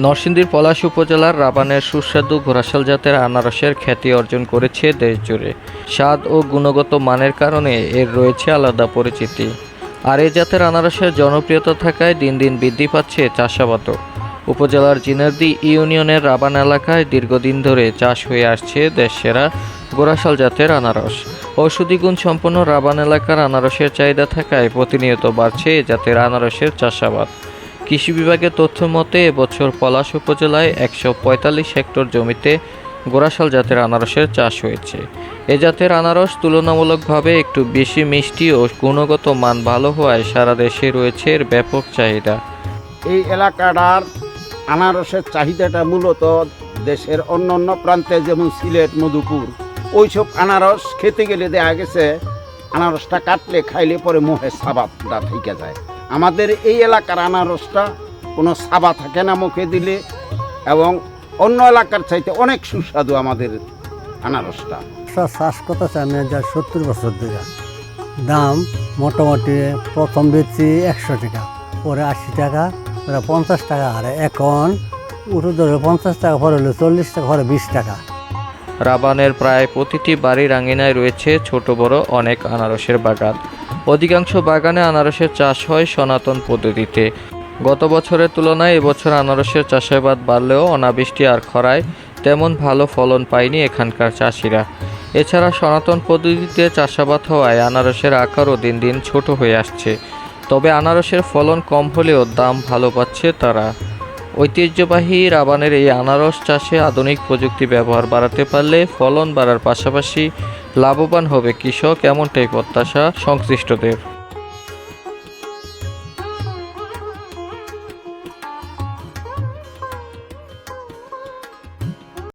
নরসিংদীর পলাশ উপজেলার রাবানের সুস্বাদু ঘোড়াশাল জাতের আনারসের খ্যাতি অর্জন করেছে দেশজুড়ে। স্বাদ ও গুণগত মানের কারণে এর রয়েছে আলাদা পরিচিতি। আর এ জাতের আনারসের জনপ্রিয়তা থাকায় দিন দিন বৃদ্ধি পাচ্ছে চাষাবাদও। উপজেলার জিনারদি ইউনিয়নের রাবান এলাকায় দীর্ঘদিন ধরে চাষ হয়ে আসছে দেশসেরা গোড়াশাল জাতের আনারস। ঔষধি গুণ সম্পন্ন রাবান এলাকার আনারসের চাহিদা থাকায় প্রতিনিয়ত বাড়ছে এ জাতের আনারসের চাষাবাদ। কৃষি বিভাগের তথ্য মতে, এবছর পলাশ উপজেলায় একশো পঁয়তাল্লিশ হেক্টর জমিতে গোড়াশাল জাতের আনারসের চাষ হয়েছে। এ জাতের আনারস তুলনামূলকভাবে একটু বেশি মিষ্টি ও গুণগত মান ভালো হওয়ায় সারা দেশে রয়েছে এর ব্যাপক চাহিদা। এই এলাকাটার আনারসের চাহিদাটা মূলত দেশের অন্য অন্য প্রান্তে যেমন সিলেট, মধুপুর, ওইসব আনারস খেতে গেলে দেখা গেছে, আনারসটা কাটলে খাইলে পরে মুখে সাবাতটা থেকে যায়। আমাদের এই এলাকার আনারসটা কোনো সাবা থাকে না মুখে দিলে এবং অন্য এলাকার চাইতে অনেক সুস্বাদু আমাদের আনারসটা। চাষ করতেছে আমি যা সত্তর বছর ধরে। দাম মোটামুটি প্রথম বেচছি একশো টাকা পরে আশি টাকা পরে পঞ্চাশ টাকা আর এখন উঠে ধরে পঞ্চাশ টাকা পরে হলো চল্লিশ টাকা পরে বিশ টাকা। রাবানের প্রায় প্রতিটি বাড়ির আঙিনায় রয়েছে ছোট বড় অনেক আনারসের বাগান। অধিকাংশ বাগানে আনারসের চাষ হয় সনাতন পদ্ধতিতে। গত বছরের তুলনায় এবছর আনারসের চাষাবাদ বাড়লেও অনাবৃষ্টি আর খরায় তেমন ভালো ফলন পায়নি এখানকার চাষিরা। এছাড়া সনাতন পদ্ধতিতে চাষাবাদ হওয়ায় আনারসের আকারও দিন দিন ছোট হয়ে আসছে। তবে আনারসের ফলন কম হলেও দাম ভালো পাচ্ছে তারা। ঐতিহ্যবাহী রাবানের এই আনারস চাষে আধুনিক প্রযুক্তি ব্যবহার বাড়াতে পারলে ফলন বাড়ার পাশাপাশি লাভবান হবে কৃষক এমনটাই প্রত্যাশা সংশ্লিষ্টদের।